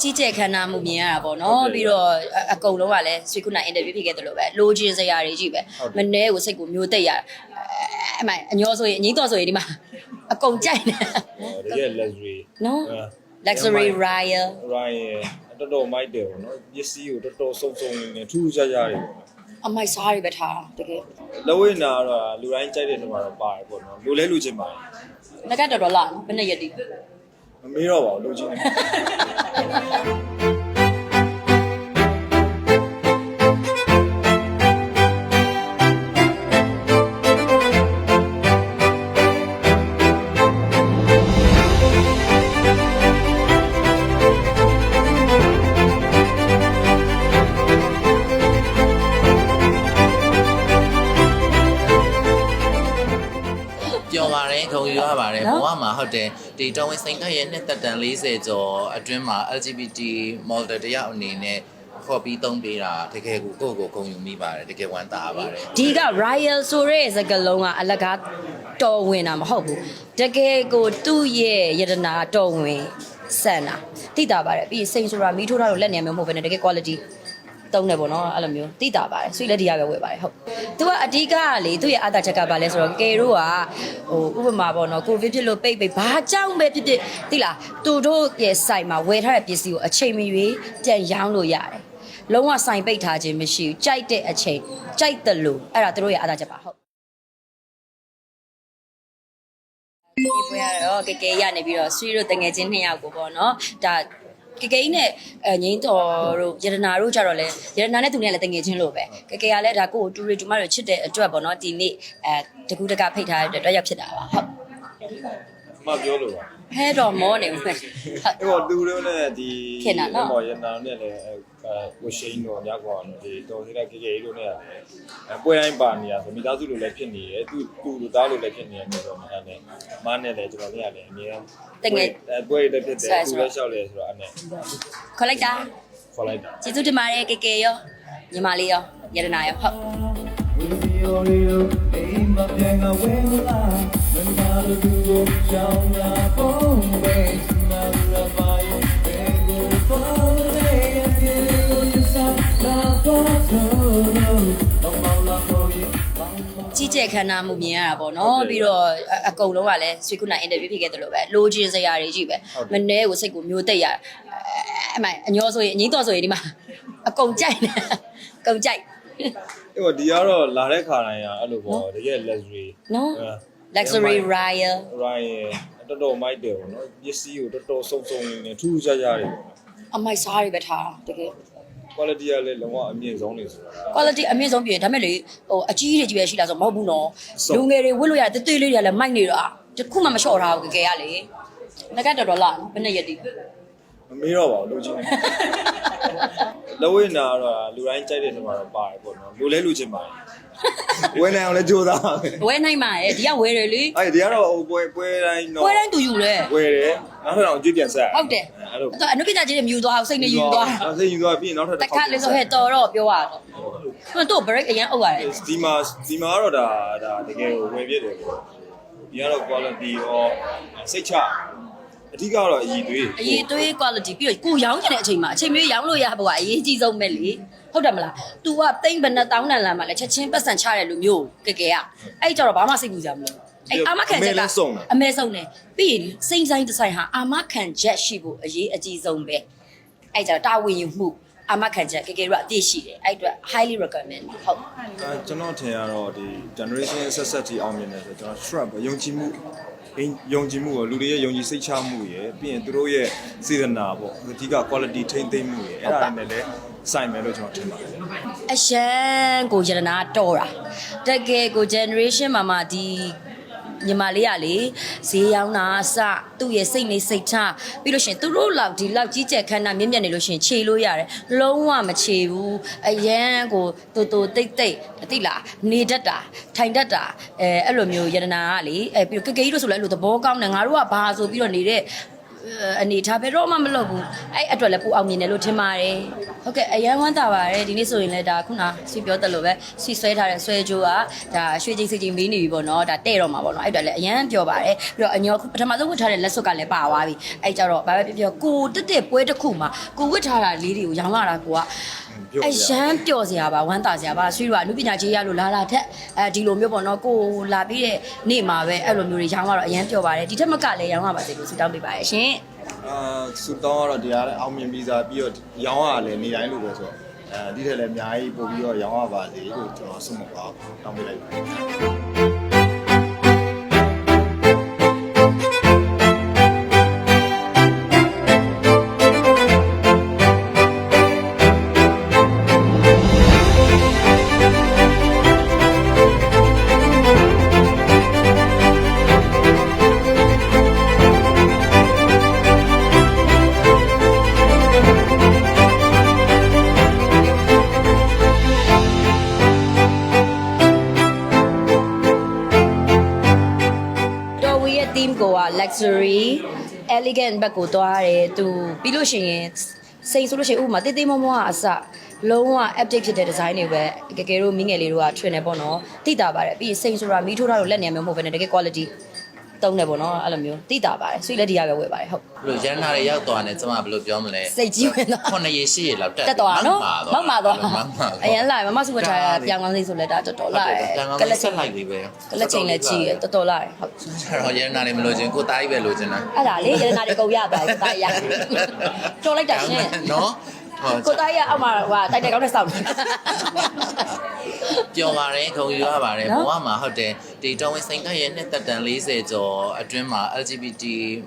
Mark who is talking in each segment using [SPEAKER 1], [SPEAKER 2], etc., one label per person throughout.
[SPEAKER 1] ကြီးကျယ်ခမ်းနားမှုမြင်ရတာပေါ့နော်ပြီးတော့အအကုန်လုံးကလည်းဆွေခုနအင်တာဗျူးဖြစ်ခဲ့တယ်လို့ပဲလိုချင်စရာတွေကြီးပဲမနှဲကိုစိတ်ကိုမျိုးတိတ်ရအမှအညောဆိုရင်အငိမ့်တော်ဆိုရင်ဒီမှာအကုန်ကြိုက်နေ
[SPEAKER 2] တကယ် luxury
[SPEAKER 1] နော် luxury royal
[SPEAKER 2] Ryan တော်တော်မိုက်တယ်ပေါ့နော်ပစ္စည်းကိုတော်တော်စုံစုံနေနေထူးထူးခြားခြားတွေပေါ့နော်
[SPEAKER 1] အမိုက်စားတွေပဲထားတာတကယ်
[SPEAKER 2] လဝိနာကတော့လူတိုင်းကြိုက်တဲ့နေရာတော့ပါတယ်ပေါ့နော်လူလဲလူချင်းပါတယ်
[SPEAKER 1] ငါကတော်တော်လာနော်ဘယ်နဲ့ရက်ဒီ
[SPEAKER 2] မမေးတော့ပါဘူးလူချင်းနေ
[SPEAKER 3] ဟုတ်တယ်ဒီတော်ဝင်စိန်ခတ်ရဲ့နှစ်သက်တန်40ကျော်အတွင်းမှာ LGBT model တယောက်အနေနဲ့ခေါ်ပြီးသုံးပေးတာတကယ်ကိုကိုယ့်ကိုဂုဏ်ယူမိပါတယ်တကယ်ဝမ်းသာပါတယ်
[SPEAKER 1] ဒီက royal ဆိုတဲ့စကားလုံးကအလကားတော်ဝင်တာမဟုတ်ဘူးတကယ်ကိုသူ့ရဲ့ယတနာတော်ဝင်ဆန်တာသိတာပါတယ်ပြီးရင်စိန်ဆိုတာမီးထိုးထားလို့လက်နေမျိုးမဟုတ်ဘဲနဲ့တကယ် quality တုံးတယ်ပေါ့နော်အဲ့လိုမျိုးသိတာပါတယ်ဆွေလက်ဒီရပဲဝယ်ပါတယ်ဟုတ်သူကအဓိကကလေသူ့ရဲ့အတာချက်ကပါလဲဆိုတော့ကေတို့ကဟိုဥပမာပေါ့နော်ကိုဗစ်ဖြစ်လို့ပိတ်ပိတ်ဘာကြောင့်ပဲဖြစ်ဖြစ်သိလားသူတို့ရဲ့စိုက်မှာဝယ်ထားတဲ့ပစ္စည်းကိုအချိန်မရွေးပြန်ရောင်းလို့ရတယ်လုံးဝစိုင်ပိတ်ထားခြင်းမရှိဘူးကြိုက်တဲ့အချိန်ကြိုက်တယ်လို့အဲ့ဒါသူတို့ရဲ့အတာချက်ပါဟုတ်ဒီပွဲရတော့ကေကေရနေပြီးတော့ဆွေတို့တငယ်ချင်းနှစ်ယောက်ကိုပေါ့နော်ဒါ ကေကေနဲ့အငိမ့်တော်တို့ယရနာတို့ကြတော့လဲယရနာနဲ့သူနဲ့လည်းတငယ်ချင်းလို့ပဲကေကေကလည်းဒါကိုကိုတူရီတူမတို့ချစ်တဲ့အတွက်ပေါ့နော်ဒီနေ့အဲတကူတကဖိတ်ထားတဲ့အတွက်ရောက်ဖြစ်တာပါဟုတ်
[SPEAKER 2] မပြောလို့ပါ
[SPEAKER 1] ဟဲတော့မောနေဦးမယ်ဟုတ်
[SPEAKER 2] အဲ့တော့သူတို့နဲ့ဒီ
[SPEAKER 1] ခင်တာနော်
[SPEAKER 2] မော်ရနာနဲ့လည်းအဲဝရှိန်တို့မြောက်ကောင်တို့ဒီတော်စီတဲ့ကေကေတို့နဲ့အပွဲတိုင်းပါနေရဆိုမိသားစုလိုလည်းဖြစ်နေတယ်သူသူလူသားလိုလည်းဖြစ်နေတယ်ဆိုတော့အဲ့နဲ့မနဲ့လည်းကျွန်တော်လည်းလည်းအမြဲတမ်းအပွဲတွေဖြစ်တယ်သူလည်းလျှောက်လေဆိုတော့အဲ့နဲ့
[SPEAKER 1] ခေါ်လိုက်တာ
[SPEAKER 2] ခေါ်လိုက်တာ
[SPEAKER 1] ကျေးဇူးတင်ပါတယ်ကေကေရောညီမလေးရောယရနာရောဟုတ် ကြီးကျယ်ခမ်းနားမှုမြင်ရတာပေါ့နော်ပြီးတော့အအကုန်လုံးကလည်းဆွေခုနအင်တာဗျူးဖြစ်ခဲ့တယ်လို့ပဲလိုချင်စရာတွေကြီးပဲမနှဲကိုစိတ်ကိုမျိုးတိတ်ရအမှအညောဆိုရင်အငိမ့်တော်ဆိုရင်ဒီမှာအကုန်ကြိုက်နေအကုန်ကြိုက်
[SPEAKER 2] အဲ့တော့ဒီကတော့လာတဲ့ခါတိုင်းကအဲ့လိုပေါ့တကယ် luxury
[SPEAKER 1] နော် luxury royal
[SPEAKER 2] Ryan တော်တော်မိုက်တယ်ပေါ့နော်ပစ္စည်းကိုတော်တော်စုံစုံနေနေထူးထူးခြားခြားတွေပေါ့နော်
[SPEAKER 1] အမိုက်စားတွေပဲထားတာတကယ်
[SPEAKER 2] quality ကလည်းလုံးဝအမြင့်ဆုံးနေဆိုတာ
[SPEAKER 1] quality အမြင့်ဆုံးပြည့်ဒါမဲ့လေဟိုအကြီးတွေကြီးပဲရှိလာဆိုမဟုတ်ဘူးနော်
[SPEAKER 2] ဆုံး
[SPEAKER 1] လူငယ်တွေဝတ်လို့ရတဲ့တေးလေးတွေကလည်းမိုက်နေတော့တခုမှမလျှော့ထားဘူးကဲကလေငါကတော်တော်လာနော်ဘယ်နဲ့ရက်ဒီ
[SPEAKER 2] မမေးတော့ပါဘူးလူချင်းနေ လဝိနာကတော့လူတိုင်းကြိုက်တဲ့နေရာတော့ပါတယ်ပေါ့နော်လူလဲလူချင်းပါတယ်ဝယ်နိုင်အောင်လဲကြိုးစားပါမယ်
[SPEAKER 1] ဝဲနိုင်ပါရဲ့ဒီကဝဲတယ်လေ
[SPEAKER 2] အဲ့ဒီကတော့ဟိုပွဲပွဲတိုင်းတော့
[SPEAKER 1] ပွဲတိုင်းသူယူလဲ
[SPEAKER 2] ဝယ်တယ်နောက်ထပ်တော့ကြည့်ပြန်ဆက်
[SPEAKER 1] ဟုတ်တယ်
[SPEAKER 2] အဲ့လို
[SPEAKER 1] အဲ့အနုပညာကြီးတွေမြူသွားအောင်စိတ်နဲ့ယူသွား
[SPEAKER 2] နောက်စိတ်ယူသွားပြီးရင်နောက်ထပ်
[SPEAKER 1] တခါလေးဆိုဟဲ့တော်တော့ပြောရတော့သူတို့ break အရင်အုပ်ရတယ်
[SPEAKER 2] ဒီမှာဒီမှာကတော့ဒါဒါတကယ်ကိုဝယ်ပြစ်တယ်ပေါ့ဒီကတော့ quality ရောစိတ်ချ အဓိကတော့အည်သွေး
[SPEAKER 1] အရေးသွေး quality ပြီးတော့ကိုရောင်းချင်တဲ့အချိန်မှာအချိန်မျိုးရောင်းလို့ရဖို့ကအရေးကြီးဆုံးပဲလေဟုတ်တယ်မလား तू ကတိမ့်ဘယ်နဲ့တောင်းတန်လာမှလဲချက်ချင်းပတ်စံချတဲ့လူမျိုးကဲကဲကအဲ့ကြတော့ဘာမှစိတ်ကူကြမလို့အဲ့အာမခံချက်ကအမဲဆုံးတယ်ပြီးရင်စိမ့်ဆိုင်တစ်ဆိုင်ဟာအာမခံချက်ရှိဖို့အရေးအကြီးဆုံးပဲအဲ့ကြတော့တာဝန်ယူမှုအာမခံချက်ကဲကဲတို့အပြည့်ရှိတယ်အဲ့အတွက် highly recommend ဟုတ်
[SPEAKER 2] အဲကျွန်တော်ထင်ရတော့ဒီ generation ဆက်ဆက်ကြီးအောင်မြင်တယ်ဆိုတော့ကျွန်တော် shrub ယုံကြည်မှု ယုံကြည်မှုကိုလူတွေရဲ့ယုံကြည်စိတ်ချမှုရယ်ပြီးရင်သူတို့ရဲ့စေတနာပေါ့အဓိက quality ထိမ့်သိမ့်မှုရယ်အဲ့ဒါနဲ့လည်းဆိုင်မယ်လို့ကျွန်တော်ထင်ပါတယ်
[SPEAKER 1] အရှမ်းကိုယရနာတော်တာတကယ်ကို generation မှာမှဒီ ညီမလေးကလေဈေးရောင်းတာအစသူ့ရဲ့စိတ်နေစိတ်ချပြီးလို့ရှရင်သူတို့လောက်ဒီလောက်ကြီးကျယ်ခမ်းနားမြင့်မြတ်နေလို့ရှရင်ခြေလို့ရတယ်လုံးဝမခြေဘူးအရန်ကိုတူတူတိတ်တိတ်တိလားနေတတ်တာထိုင်တတ်တာအဲအဲ့လိုမျိုးယရနာကလေအဲပြီးတော့ကကေကြီးတို့ဆိုလည်းအဲ့လိုသဘောကောင်းတယ်ငါတို့ကဘာဆိုပြီးတော့နေတဲ့ အနေထားဘယ်တော့မှမလုပ်ဘူးအဲ့အတွက်လည်းပူအောင်မြင်တယ်လို့ထင်ပါတယ်ဟုတ်ကဲ့အရန်ဝမ်းသာပါတယ်ဒီနေ့ဆိုရင်လည်းဒါခုနဆွေပြောတယ်လို့ပဲဆွေဆွဲထားတဲ့ဆွဲကြိုးကဒါရွှေချင်းစီချင်းမီးနေပြီပေါ့နော်ဒါတဲ့တော့မှာပေါ့နော်အဲ့အတွက်လည်းအရန်ပြောပါတယ်ပြီးတော့အညောပထမဆုံးဝတ်ထားတဲ့လက်စွပ်ကလည်းပါသွားပြီအဲ့ကြတော့ဘာပဲပြောပြောကိုတက်တက်ပွဲတစ်ခုမှာကိုဝတ်ထားတာလေးတွေကိုရောင်းလာတာကိုက အရန်ပျော်စရာပါဝမ်းသာစရာပါဆွေးတို့ကအနုပညာကြီးရလို့လာလာထက်အဲဒီလိုမျိုးပေါ့နော်ကိုလာပြီးတဲ့နေ့မှာပဲအဲ့လိုမျိုးတွေရောင်းရတော့အရန်ပျော်ပါတယ်ဒီထက်မကလည်းရောင်းရပါစေလို့ဆုတောင်းပေးပါရရှင်
[SPEAKER 2] အာစူတောင်းကတော့တရားလည်းအောင်မြင်ပြီးသားပြီးတော့ရောင်းရလည်းနေတိုင်းလို့ပဲဆိုတော့အဲဒီထက်လည်းအများကြီးပို့ပြီးတော့ရောင်းရပါစေလို့ကျွန်တော်ဆုမပါတောင်းပေးလိုက်ပါတယ်
[SPEAKER 1] luxury elegant ဘက်ကိုသွားရတယ်သူပြီးလို့ရှိရင်စိတ်ဆိုလို့ရှိရင်ဥပမာတေးသေးမမွားအစလုံးဝ update ဖြစ်တဲ့ design တွေပဲကကယ်တို့မိငယ်လေးတို့က trend နေပေါ့နော်တိတာပါတယ်ပြီးရင်စိတ်ဆိုတာမီးထိုးထားလို့လက်နေမျိုးမဟုတ်ဘဲနဲ့တကယ် quality တုံးတယ်ပေါ့နော်အဲ့လိုမျိုးတိတာပါတယ်ဆွေလက်ဒီရပဲဝယ်ပါတယ်ဟုတ်
[SPEAKER 3] ဘလို့ရန်နာတွေရောက်သွားတယ်ကျမဘယ်လိုပြောမလဲ
[SPEAKER 1] စိတ်ကြီးဝင်သွား
[SPEAKER 3] ခုနှစ်ရေရှိရလောက်တက်
[SPEAKER 1] တက်သွားနော်မောက်မာသွား
[SPEAKER 3] မောက်မာသွား
[SPEAKER 1] အရင်လာမမဆုဝတ်ထားတာပြောင်းကောင်းစိတ်ဆိုလဲဒါတော်တော်လာတယ်
[SPEAKER 3] က
[SPEAKER 1] က
[SPEAKER 3] လ
[SPEAKER 1] လ
[SPEAKER 3] က်
[SPEAKER 1] က်
[SPEAKER 3] ချ
[SPEAKER 1] ချင်းင်
[SPEAKER 3] လိုက်ပြီပဲ
[SPEAKER 1] ကလက်ချင်းလည်းကြီးတယ်တော်တော်လာတယ်ဟုတ်
[SPEAKER 3] ကျတော့ရန်နာတွေမလို့ချင်းကိုသားကြီးပဲလို့ချင်းတာ
[SPEAKER 1] အဲ့ဒါလေရတနာတွေကုန်ရသွားတယ်တာရတော်လိုက်တာရှင်
[SPEAKER 3] နော်ဟော
[SPEAKER 1] ကိုသားရအောက်မှာဟိုတိုက်တယ်ကောင်းတဲ့စောင့်နေ
[SPEAKER 3] ပျော်ပါတယ်ခုံယူရပါတယ်
[SPEAKER 1] နော်
[SPEAKER 3] ဘဝမှာဟုတ်တယ်ဒီတော်ဝင်စိန်ခတ်ရဲ့နှစ်သက်တန်40ကျော်အတွင်းမှာ LGBT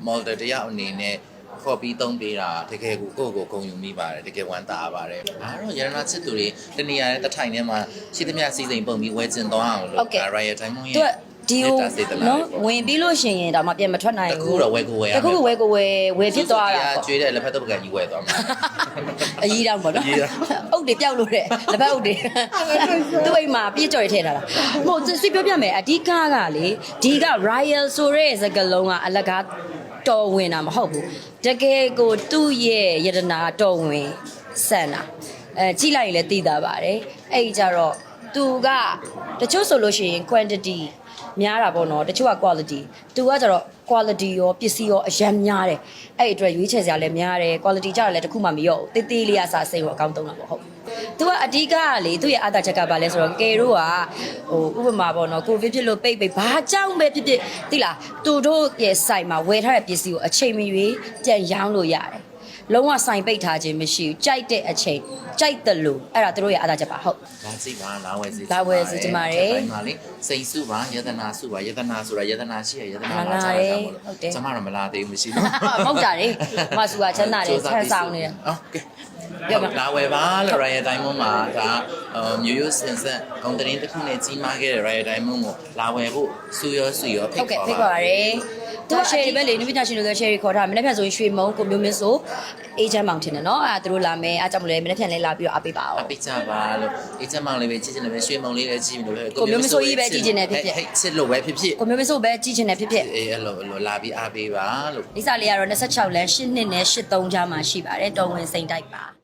[SPEAKER 3] model တယောက်အနေနဲ့ခေါ်ပြီးသုံးပေးတာတကယ်ကိုကိုယ့်ကိုယ်ဂုဏ်ယူမိပါတယ်တကယ်ဝမ်းသာပါတယ်အားတော့ရတနာချစ်သူတွေတနေရာနဲ့တထိုင်ထဲမှာရှိသမျှစီစဉ်ပုံပြီးဝဲကျင်သွားအောင်လို့ Riot Diamond ရဲ့
[SPEAKER 1] သူက ဒီကို
[SPEAKER 3] မေတ္တာစေတနာ
[SPEAKER 1] နော်
[SPEAKER 3] တွေပေါ့
[SPEAKER 1] ဝင်ပြီးလို့ရှိရင်ဒါမှပြန်မထွက်နိုင်
[SPEAKER 3] တ
[SPEAKER 1] ဘူး
[SPEAKER 3] ခုတော့ဝဲကိုဝဲရမယ်
[SPEAKER 1] တခုခုဝဲကိုဝဲဝဲဖြစ်သွားတာပေါ့
[SPEAKER 3] ကျွေးတဲ့လက်ဖက်တော့ပကံကြီးဝဲသွားမှာ
[SPEAKER 1] အကြီးတောင်ပေါ့နော်
[SPEAKER 3] အကြီးတောင်
[SPEAKER 1] အုတ်တွေပျောက်လို့တဲ့လက်ဖက်အုတ်တွေသူ့အိမ်မှာပြည့်ကြော်ရထည့်ထားတာမဟုတ်စစ်ပြောပြမယ်အဓိကကလေဒီက Royal ဆိုတဲ့စကားလုံးကအလကားတော်ဝင်တာမဟုတ်ဘူးတကယ်ကိုသူ့ရဲ့ယတနာတော်ဝင်ဆန်တာအဲကြည့်လိုက်ရင်လည်းသိတာပါတယ်အဲ့ဒီကြတော့သူကတချို့ဆိုလို့ရှိရင် quantity များတာပေါ့နော်တချို့က quality သူကကျတော့ quality ရောပစ္စည်းရောအရန်များတယ်အဲ့ဒီအတွက်ရွေးချယ်စရာလည်းများတယ် quality ကြတော့လည်းတစ်ခုမှမရော့ဘူးတေးသေးလေးအစားစိတ်ကိုအကောင်းသုံးတာပေါ့ဟုတ်သူကအဓိကကလေသူ့ရဲ့အတာချက်ကဘာလဲဆိုတော့ကေတို့ကဟိုဥပမာပေါ့နော်ကိုဗစ်ဖြစ်လို့ပိတ်ပိတ်ဘာကြောင့်ပဲဖြစ်ဖြစ်သိလားသူတို့ရဲ့စိုက်မှာဝယ်ထားတဲ့ပစ္စည်းကိုအချိန်မရွေးပြန်ရောင်းလို့ရတယ် လုံးဝဆိုင်ပိတ်ထားခြင်းမရှိဘူးကြိုက်တဲ့အချိန်ကြိုက်တယ်လို့အဲ့ဒါတို့ရဲ့အားသာချက်ပါဟုတ်
[SPEAKER 3] ဒါစီပါလာဝဲစီ
[SPEAKER 1] လာဝဲစီကျမရဲ့
[SPEAKER 3] ဒါလေစိန်စုပါယတနာစုပါယတနာဆိုတာယတနာရှိရယတနာ
[SPEAKER 1] လာ
[SPEAKER 3] ကြတာမ
[SPEAKER 1] ဟုတ်တယ်
[SPEAKER 3] ကျမတော့မလာသေးဘူးမရှိဘူး
[SPEAKER 1] မဟုတ်တာလေမဆူကချမ်းသာတယ်ဆန်းဆောင်နေတယ်
[SPEAKER 3] ဟုတ်ကဲ့
[SPEAKER 1] ပြောပါ
[SPEAKER 3] လာဝယ်ပါလို့ Royal Diamond မှာဒါမျိုးရိုးစင်ဆက်ကုန်တရင်တစ်ခုနဲ့ကြီးမားခဲ့တဲ့ Royal Diamond ကိုလာဝယ်ဖို့စူရောစူရောဖိတ်ခေါ်ပါ
[SPEAKER 1] ဟု
[SPEAKER 3] တ်
[SPEAKER 1] ကဲ့ဖိတ်
[SPEAKER 3] ခေါ်
[SPEAKER 1] ပါရယ် သူက share ပဲလေနုပညာရှင်တို့က share ခေါ်ထားမနေ့ဖြန်ဆိုရင်ရွှေမုံကိုမျိုးမျိုးဆို agent mountain နဲ့နော်အဲသူတို့လာမယ်အားကြောင့်မလဲမနေ့ဖြန်လေးလာပြီးတော့အပေးပါအောင်
[SPEAKER 3] အပိချပါလို့အေးချမောင်လေးပဲကြည့်ချင်တယ်ပဲရွှေမောင်လေးလည်းကြည့်လို့ပဲ
[SPEAKER 1] ကိုမျိုးမစိုးကြီးပဲကြည့်ချင်တယ်ဖြစ်ဖြစ်
[SPEAKER 3] ဟဲ့ချစ်လို့ပဲဖြစ်ဖြစ်
[SPEAKER 1] ကိုမျိုးမျိုးဆိုပဲကြီးချင်တယ်ဖြစ်ဖြစ်
[SPEAKER 3] အေးအဲ့လိုအဲ့လိုလာပြီးအားပေးပါလို့
[SPEAKER 1] လိစာလေးကတော့26လမ်း8နှစ်နဲ့83ကြားမှာရှိပါတယ်တော်ဝင်စိန်တိုက်ပါ